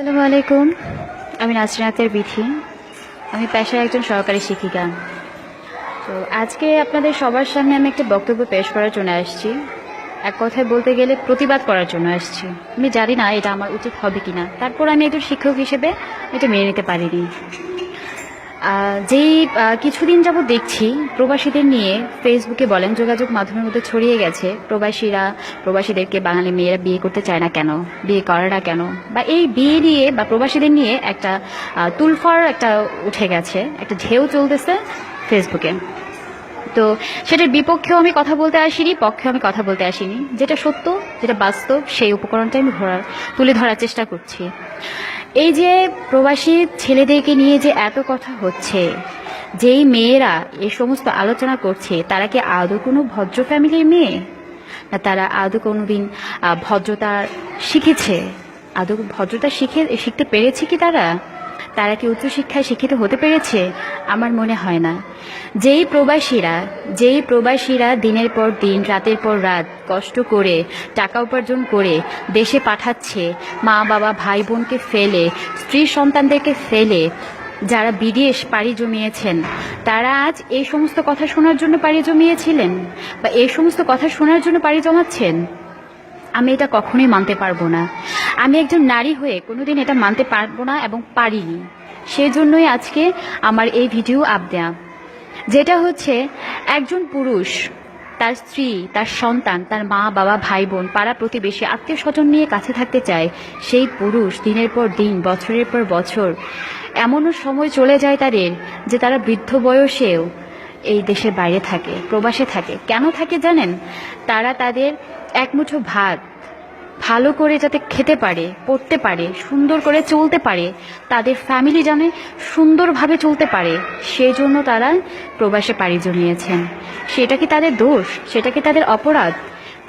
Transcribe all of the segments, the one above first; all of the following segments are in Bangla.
আসসালামু আলাইকুম। আমি নাসরিনাথের বিথি। আমি পেশায় একজন সহকারী শিক্ষিকা। তো আজকে আপনাদের সবার সামনে আমি একটা বক্তব্য পেশ করার জন্য আসছি। এক কথায় বলতে গেলে প্রতিবাদ করার জন্য আসছি। আমি জানি না এটা আমার উচিত হবে কি না তারপর আমি একজন শিক্ষক হিসেবে এটা মেনে নিতে পারিনি। যেই কিছুদিন যাবত দেখছি প্রবাসীদের নিয়ে ফেসবুকে বলেন, যোগাযোগ মাধ্যমের মধ্যে ছড়িয়ে গেছে। প্রবাসীরা, প্রবাসীদেরকে বাঙালি মেয়েরা বিয়ে করতে চায় না কেন? বিয়ে করে না কেন? বা এই বিয়ে নিয়ে বা প্রবাসীদের নিয়ে একটা তুলফর একটা উঠে গেছে, একটা ঢেউ চলতেছে ফেসবুকে তো সেটার বিপক্ষেও আমি কথা বলতে আসিনি, পক্ষেও আমি কথা বলতে আসিনি। যেটা সত্য, যেটা বাস্তব, সেই উপকরণটা আমি ধরার, তুলে ধরার চেষ্টা করছি। এই যে প্রবাসী ছেলেদেরকে নিয়ে যে এত কথা হচ্ছে, যেই মেয়েরা এ সমস্ত আলোচনা করছে, তারা কি আদৌ কোনো ভদ্র ফ্যামিলির মেয়ে? না, তারা আদৌ কোনোদিন দিন ভদ্রতা শিখেছে? আদৌ ভদ্রতা শিখে, শিখতে পেরেছে কি তারা? তারা কি উচ্চশিক্ষায় শিক্ষিত হতে পেরেছে? আমার মনে হয় না। যেই প্রবাসীরা যেই প্রবাসীরা দিনের পর দিন, রাতের পর রাত কষ্ট করে, টাকা উপার্জন করে দেশে পাঠাচ্ছে মা বাবা ভাই বোনকে ফেলে স্ত্রী সন্তানদেরকে ফেলে, যারা বিদেশ পাড়ি জমিয়েছেন, তারা আজ এই সমস্ত কথা শোনার জন্য পাড়ি জমিয়েছিলেন? বা এই সমস্ত কথা শোনার জন্য পাড়ি জমাচ্ছেন? আমি এটা কখনোই মানতে পারব না। আমি একজন নারী হয়ে কোনোদিন এটা মানতে পারব না এবং পারিনি। সেই জন্যই আজকে আমার এই ভিডিও আপ দেয়া। যেটা হচ্ছে, একজন পুরুষ, তার স্ত্রী, তার সন্তান, তার মা, বাবা, ভাই, বোন, পাড়া প্রতিবেশী, আত্মীয় স্বজন নিয়ে কাছে থাকতে চায়, সেই পুরুষ দিনের পর দিন, বছরের পর বছর, এমনও সময় চলে যায় তাদের যে তারা বৃদ্ধ বয়সেও এই দেশের বাইরে থাকে, প্রবাসে থাকে। কেন থাকে জানেন? তারা তাদের একমুঠো ভাত ভালো করে যাতে খেতে পারে, পড়তে পারে, সুন্দর করে চলতে পারে, তাদের ফ্যামিলি জানে সুন্দরভাবে চলতে পারে সেই জন্য তারা প্রবাসে পাড়ি জমিয়েছেন। সেটা কি তাদের দোষ? সেটা কি তাদের অপরাধ?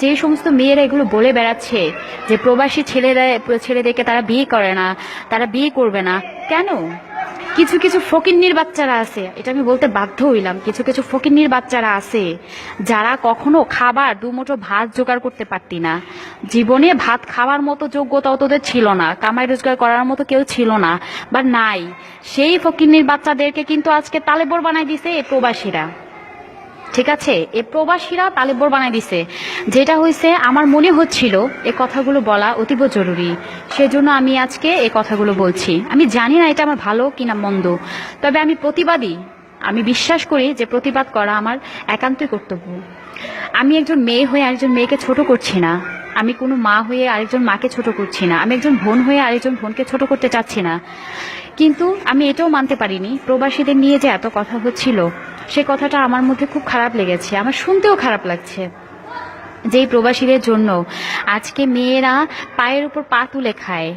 যে সমস্ত মেয়েরা এগুলো বলে বেড়াচ্ছে, যে প্রবাসী ছেলেরা, ছেলেদেরকে তারা বিয়ে করে না, তারা বিয়ে করবে না, কেন? কিছু কিছু ফকিন্নির বাচ্চারা আছে, এটা আমি বলতে বাধ্য হইলাম, কিছু কিছু ফকিন্নির বাচ্চারা আছে, যারা কখনো খাবার দুমুঠো ভাত জোগাড় করতে পারতি না। জীবনে ভাত খাওয়ার মতো যোগ্যতাও তোদের ছিল না, কামাই রোজগার করার মতো কেউ ছিল না, বা নাই। সেই ফকিন্নির বাচ্চাদেরকে কিন্তু আজকে তালেবর বানাই দিছে প্রবাসীরা। ঠিক আছে, এ প্রবাসীরা তালেবর বানাই দিছে। যেটা হয়েছে আমার মনে হচ্ছিল এ কথাগুলো বলা অতীব জরুরি। সেজন্য আমি আজকে এ কথাগুলো বলছি। আমি জানি না এটা আমার ভালো কিনা মন্দ, তবে আমি প্রতিবাদী। আমি বিশ্বাস করি যে প্রতিবাদ করা আমার একান্তই কর্তব্য। আমি একজন মেয়ে হয়ে আরেকজন মেয়েকে ছোট করছি না। আমি কোনো মা হয়ে আরেকজন মাকে ছোট করছি না। আমি একজন বোন হয়ে আরেকজন বোনকে ছোট করতে চাচ্ছি না। কিন্তু আমি এটাও মানতে পারিনি। প্রবাসীদের নিয়ে যে এত কথা হচ্ছিল, সে কথাটা আমার মধ্যে খুব খারাপ লেগেছে। আমার শুনতেও খারাপ লাগছে। যেই প্রবাসীদের জন্য আজকে মেয়েরা পায়ের উপর পা তুলে খায়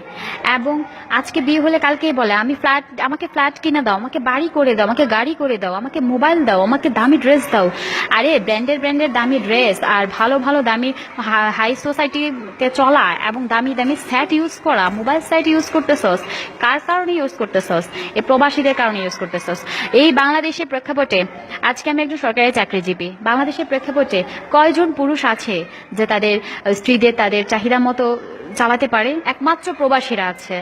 এবং আজকে বিয়ে হলে কালকেই বলে, আমি ফ্ল্যাট, আমাকে ফ্ল্যাট কিনে দাও, আমাকে বাড়ি করে দাও, আমাকে গাড়ি করে দাও, আমাকে মোবাইল দাও, আমাকে দামি ড্রেস দাও। আরে, ব্র্যান্ডের ব্র্যান্ডের দামি ড্রেস আর ভালো ভালো দামি হাই সোসাইটিতে চলা এবং দামি দামি স্যাট ইউজ করা, মোবাইল স্যাট ইউজ করতেছস, কার কারণে ইউজ করতেছস, এ প্রবাসীদের কারণে ইউজ করতেছস। এই বাংলাদেশের প্রেক্ষাপটে, আজকে আমি একজন সরকারি চাকরিজীবী, বাংলাদেশের প্রেক্ষাপটে কয়জন পুরুষ আছে যে তাদের স্ত্রীদের তাদের চাহিদা মতো চালাতে পারে। একমাত্র প্রবাসীরা আছে।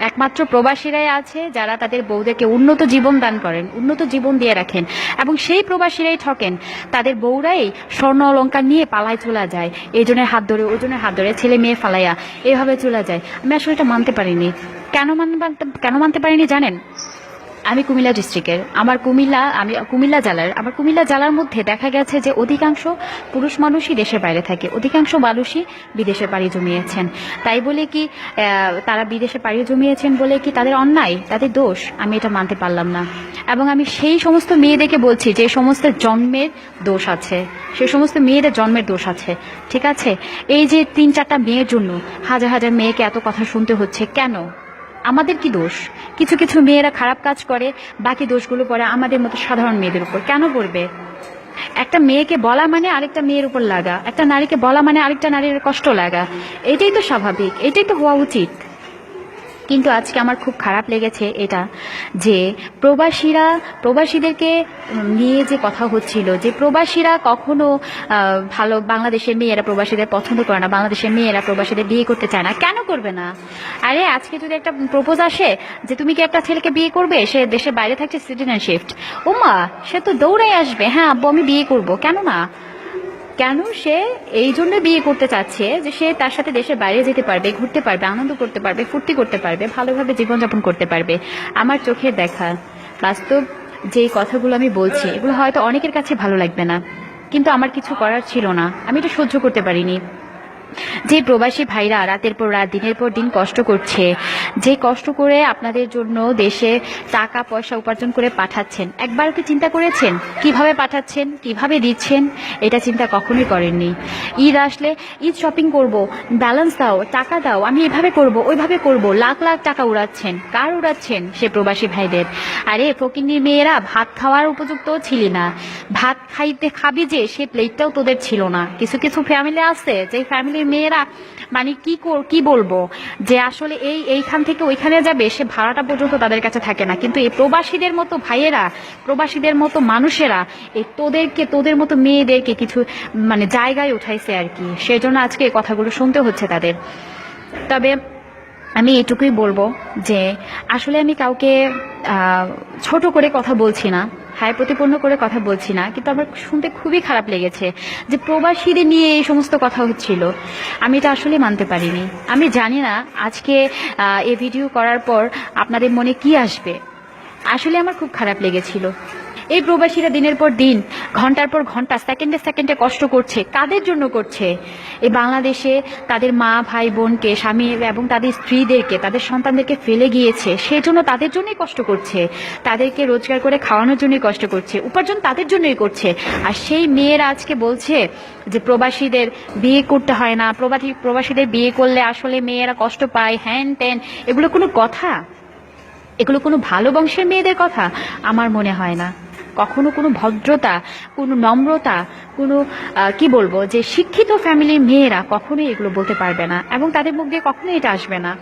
একমাত্র প্রবাসীরাই আছে যারা তাদের বউদেরকে উন্নত জীবন দান করেন, উন্নত জীবন দিয়ে রাখেন এবং সেই প্রবাসীরাই ঠকেন। তাদের বউরাই স্বর্ণ অলঙ্কার নিয়ে পালায় চলে যায়। এজনের হাত ধরে ওজনের হাত ধরে ছেলে মেয়ে ফালাইয়া এভাবে চলে যায়। আমি আসলে এটা মানতে পারিনি। কেন মানতে কেন মানতে পারিনি জানেন? আমি কুমিল্লা ডিস্ট্রিক্টের। আমার কুমিল্লা, আমি কুমিল্লা জেলার। আমার কুমিল্লা জেলার মধ্যে দেখা গেছে যে অধিকাংশ পুরুষ মানুষই দেশের বাইরে থাকে। অধিকাংশ মানুষই বিদেশে পাড়ি জমিয়েছেন। তাই বলে কি তারা বিদেশে পাড়ি জমিয়েছেন বলে কি তাদের অন্যায়, তাদের দোষ? আমি এটা মানতে পারলাম না। এবং আমি সেই সমস্ত মেয়েদেরকে বলছি, যে সমস্ত জন্মের দোষ আছে। সেই সমস্ত মেয়েদের জন্মের দোষ আছে। ঠিক আছে? এই যে তিন চারটা মেয়ের জন্য হাজার হাজার মেয়েকে এত কথা শুনতে হচ্ছে, কেন? আমাদের কি দোষ? কিছু কিছু মেয়েরা খারাপ কাজ করে, বাকি দোষগুলো পড়ে আমাদের মতো সাধারণ মেয়েদের উপর কেন পড়বে? একটা মেয়েকে বলা মানে আরেকটা মেয়ের উপর লাগা, একটা নারীকে বলা মানে আরেকটা নারীর কষ্ট লাগা। এটাই তো স্বাভাবিক, এটাই তো হওয়া উচিত। কিন্তু আজকে আমার খুব খারাপ লেগেছে এটা, যে প্রবাসীরা, প্রবাসীদেরকে নিয়ে যে কথা হচ্ছিল, যে প্রবাসীরা কখনো ভালো বাংলাদেশের মেয়েরা প্রবাসীদের পছন্দ করে না, বাংলাদেশের মেয়েরা প্রবাসীদের বিয়ে করতে চায় না, কেন করবে না? আরে, আজকে যদি একটা প্রপোজ আসে যে তুমি কি একটা ছেলেকে বিয়ে করবে, সে দেশের বাইরে থাকছে সিটিজেনশিপ ওমা সে তো দৌড়ে আসবে হ্যাঁ আব্বু, আমি বিয়ে করব, কেন না? কেন সে এই জন্য বিয়ে করতে চাচ্ছে যে সে তার সাথে দেশের বাইরে যেতে পারবে, ঘুরতে পারবে, আনন্দ করতে পারবে, ফুর্তি করতে পারবে, ভালোভাবে জীবনযাপন করতে পারবে। আমার চোখের দেখা, বাস্তব যে কথাগুলো আমি বলছি, এগুলো হয়তো অনেকের কাছে ভালো লাগবে না। কিন্তু আমার কিছু করার ছিল না। আমি এটা সহ্য করতে পারিনি। যে প্রবাসী ভাইরা রাতের পর রাত, দিনের পর দিন কষ্ট করছে, যে কষ্ট করে আপনাদের জন্য দেশে টাকা, পয়সা উপার্জন করে পাঠাচ্ছেন, একবার কি চিন্তা করেছেন? কীভাবে পাঠাচ্ছেন? কীভাবে দিচ্ছেন? এটা চিন্তা কখনোই করেননি। ঈদ আসলে ঈদ শপিং করব ব্যালেন্স দাও, টাকা দাও, আমি এভাবে করব, ওইভাবে করব, লাখ লাখ টাকা উড়াচ্ছেন, কার উড়াচ্ছেন সে প্রবাসী ভাইদের? আরে, ফকিন্নির মেয়েরা ভাত খাওয়ার উপযুক্ত ছিলি না। ভাত খাইতে খাবি যে, সে প্লেটটাও তোদের ছিল না। কিছু কিছু ফ্যামিলি আছে যে মেয়েরা মানে কি কি বলব? যে আসলে এই, এইখান থেকে ওইখানে যাবে, সে ভাড়াটা পর্যন্ত তাদের কাছে থাকে না। কিন্তু এই প্রবাসীদের মতো ভাইয়েরা, প্রবাসীদের মতো মানুষেরা, এই তোদেরকে, তোদের মতো মেয়েদেরকে কিছু মানে জায়গায় উঠাইছে আর কি। সেজন্য আজকে এই কথাগুলো শুনতে হচ্ছে তাদের। তবে আমি এটুকুই বলব যে, আসলে আমি কাউকে ছোট করে কথা বলছি না। হায় প্রতিপন্ন করে কথা বলছি না, কিন্তু আমার শুনতে খুবই খারাপ লেগেছে যে প্রবাসীদের নিয়ে এই সমস্ত কথা হচ্ছিল। আমি এটা আসলে মানতে পারিনি। আমি জানি না আজকে এ ভিডিও করার পর আপনাদের মনে কি আসবে। আসলে আমার খুব খারাপ লেগেছিল। এই প্রবাসীরা দিনের পর দিন, ঘণ্টার পর ঘণ্টা সেকেন্ডে সেকেন্ডে কষ্ট করছে, কাদের জন্য করছে? এই বাংলাদেশে তাদের মা, ভাই, বোনকে, স্বামী এবং তাদের স্ত্রীদেরকে, তাদের সন্তানদেরকে ফেলে গিয়েছে সেই জন্য তাদের জন্যই কষ্ট করছে। তাদেরকে রোজগার করে খাওয়ানোর জন্যই কষ্ট করছে, উপার্জন তাদের জন্যই করছে। আর সেই মেয়েরা আজকে বলছে যে প্রবাসীদের বিয়ে করতে হয় না, প্রবাসী, প্রবাসীদের বিয়ে করলে আসলে মেয়েরা কষ্ট পায়, হ্যান ত্যান, এগুলো কোনো কথা? এগুলো কোনো ভালো বংশের মেয়েদের কথা? আমার মনে হয় না। কখনো কোনো ভদ্রতা, কোনো নম্রতা, কোনো কি বলব, যে শিক্ষিত ফ্যামিলির মেয়েরা কখনোই এগুলো বলতে পারবে না এবং তাদের মুখ দিয়ে কখনোই এটা আসবে না।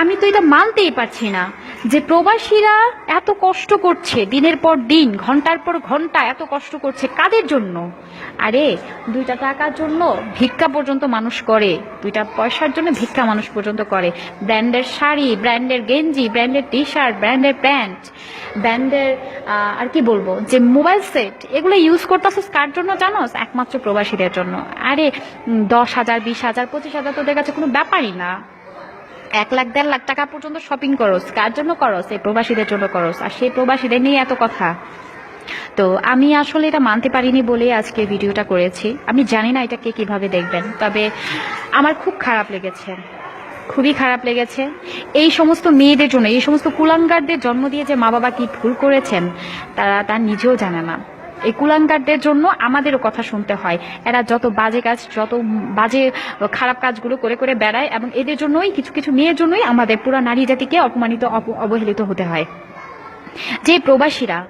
আমি তো এটা মানতেই পারছি না। যে প্রবাসীরা এত কষ্ট করছে, দিনের পর দিন, ঘণ্টার পর ঘণ্টা এত কষ্ট করছে, কাদের জন্য? আরে, দুইটা টাকার জন্য ভিক্ষা পর্যন্ত মানুষ করে, দুইটা পয়সার জন্য ভিক্ষা মানুষ পর্যন্ত করে। ব্র্যান্ডের শাড়ি, ব্র্যান্ডের গেঞ্জি, ব্র্যান্ডের টি শার্ট ব্র্যান্ডের প্যান্ট, ব্র্যান্ডের আর কি বলব, যে মোবাইল সেট, এগুলো ইউজ করতেছিস কার জন্য জানোস? একমাত্র প্রবাসীদের জন্য। আরে দশ হাজার, বিশ হাজার, পঁচিশ হাজার তোদের কাছে কোনো ব্যাপারই না। এক লাখ, দেড় লাখ টাকা পর্যন্ত শপিং করস কার জন্য করস এই প্রবাসীদের জন্য করস আর সেই প্রবাসীদের নিয়ে এত কথা। তো আমি আসলে এটা মানতে পারিনি বলে আজকে ভিডিওটা করেছি। আমি জানি না এটাকে কীভাবে দেখবেন। তবে আমার খুব খারাপ লেগেছে। খুবই খারাপ লেগেছে। এই সমস্ত মেয়েদের জন্য, এই সমস্ত কুলাঙ্গারদের জন্ম দিয়ে যে মা বাবা কি ভুল করেছেন, তারা তার নিজেও জানে না। এই কুলাঙ্গারদের জন্য আমাদেরও কথা শুনতে হয়। এরা যত বাজে কাজ, যত বাজে, খারাপ কাজগুলো করে করে বেড়ায় এবং এদের জন্যই, কিছু কিছু মেয়ের জন্যই আমাদের পুরা নারী জাতিকে অপমানিত অপ- অবহেলিত হতে হয়। যে প্রবাসীরা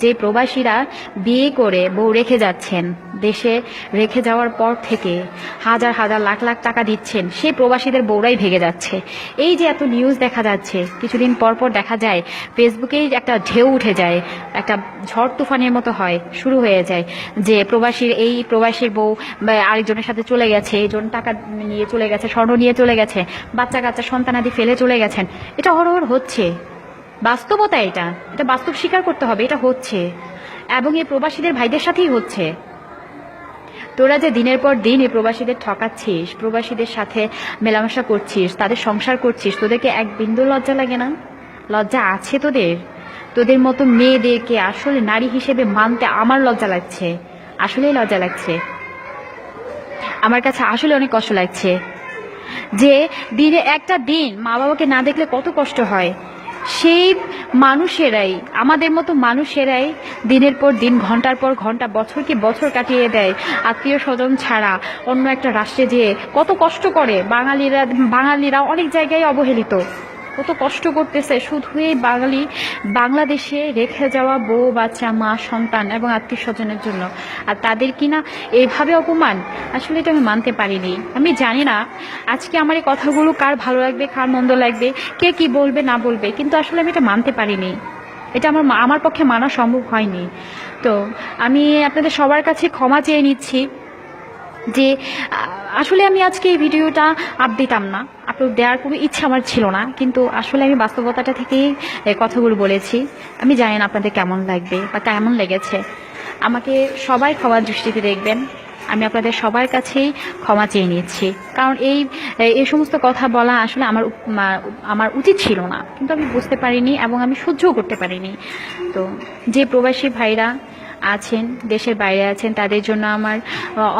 যে প্রবাসীরা বিয়ে করে বউ রেখে যাচ্ছেন, দেশে রেখে যাওয়ার পর থেকে হাজার হাজার লাখ লাখ টাকা দিচ্ছেন, সেই প্রবাসীদের বউরাই ভেঙে যাচ্ছে। এই যে এত নিউজ দেখা যাচ্ছে, কিছুদিন পর পর দেখা যায়, ফেসবুকেই একটা ঢেউ উঠে যায়, একটা ঝড় তুফানের মতো হয়, শুরু হয়ে যায়, যে প্রবাসীর, এই প্রবাসীর বউ আরেকজনের সাথে চলে গেছে এইজন টাকা নিয়ে চলে গেছে, স্বর্ণ নিয়ে চলে গেছে, বাচ্চা কাচ্চা সন্তানাদি ফেলে চলে গেছেন। এটা হরহর হচ্ছে। বাস্তবতা এটা। এটা বাস্তব স্বীকার করতে হবে, এটা হচ্ছে। এবং এই প্রবাসীদের ভাইদের সাথেই হচ্ছে। তোরা যে দিনের পর দিন এই প্রবাসীদের ঠকাচ্ছিস, প্রবাসীদের সাথে মেলামেশা করছিস, তাদের সংসার করছিস, তোদেরকে এক বিন্দু লজ্জা লাগে না? লজ্জা আছে তোদের? তোদের মতো মেয়েদেরকে আসলে নারী হিসেবে মানতে আমার লজ্জা লাগছে। আসলেই লজ্জা লাগছে। আমার কাছে আসলে অনেক কষ্ট লাগছে। যে দিনে একটা দিন মা বাবাকে না দেখলে কত কষ্ট হয়। সেই মানুষেরাই, আমাদের মতো মানুষেরাই দিনের পর দিন, ঘণ্টার পর ঘণ্টা, বছর কি বছর কাটিয়ে দেয়। আত্মীয় স্বজন ছাড়া অন্য একটা রাষ্ট্রে যেয়ে কত কষ্ট করে বাঙালিরা বাঙালিরা অনেক জায়গায় অবহেলিত। কত কষ্ট করতেছে। শুধু এই বাঙালি, বাংলাদেশে রেখে যাওয়া বউ, বাচ্চা, মা, সন্তান এবং আত্মীয় স্বজনের জন্য। আর তাদের কিনা এইভাবে অপমান? আসলে এটা আমি মানতে পারিনি। আমি জানি না আজকে আমার এই কথাগুলো কার ভালো লাগবে, কার মন্দ লাগবে, কে কি বলবে, না বলবে, কিন্তু আসলে আমি এটা মানতে পারিনি। এটা আমার আমার পক্ষে মানা সম্ভব হয়নি। তো আমি আপনাদের সবার কাছে ক্ষমা চেয়ে নিচ্ছি যে আসলে আমি আজকে এই ভিডিওটা আপ দিতাম না। আপলোড দেওয়ার কোনো ইচ্ছা আমার ছিল না, কিন্তু আসলে আমি বাস্তবতাটা থেকেই কথাগুলো বলেছি। আমি জানি না আপনাদের কেমন লাগবে বা কেমন লেগেছে। আমাকে সবাই ক্ষমার দৃষ্টিতে দেখবেন। আমি আপনাদের সবার কাছেই ক্ষমা চেয়ে নিচ্ছি। কারণ এই এই সমস্ত কথা বলা আসলে আমার আমার উচিত ছিল না। কিন্তু আমি বুঝতে পারিনি এবং আমি সহ্যও করতে পারিনি। তো যে প্রবাসী ভাইরা আছেন, দেশের বাইরে আছেন, তাদের জন্য আমার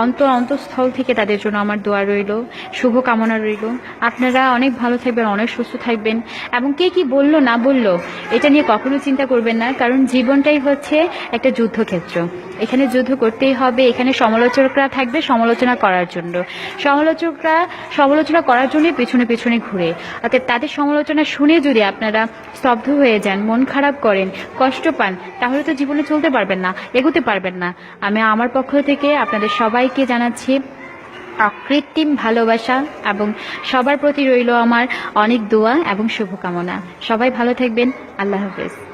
অন্তর অন্তঃস্থল থেকে তাদের জন্য আমার দোয়া রইল শুভ কামনা রইল। আপনারা অনেক ভালো থাকবেন, অনেক সুস্থ থাকবেন। এবং কে কি বলল, না বলল, এটা নিয়ে কখনো চিন্তা করবেন না, কারণ জীবনটাই হচ্ছে একটা যুদ্ধক্ষেত্র। এখানে যুদ্ধ করতেই হবে, এখানে সমালোচকরা থাকবে, সমালোচনা করার জন্য। সমালোচকরা, সমালোচনা করার জন্য পেছনে পেছনে ঘুরে। অর্থাৎ তাদের সমালোচনা শুনে যদি আপনারা স্তব্ধ হয়ে যান, মন খারাপ করেন, কষ্ট পান, তাহলে তো জীবনে চলতে পারবেন না। এগোতে পারবেন না। আমি আমার পক্ষ থেকে আপনাদের সবাইকে জানাচ্ছি অকৃত্রিম ভালোবাসা এবং সবার প্রতি রইল আমার অনেক দোয়া এবং শুভকামনা। সবাই ভালো থাকবেন। আল্লাহ হাফেজ।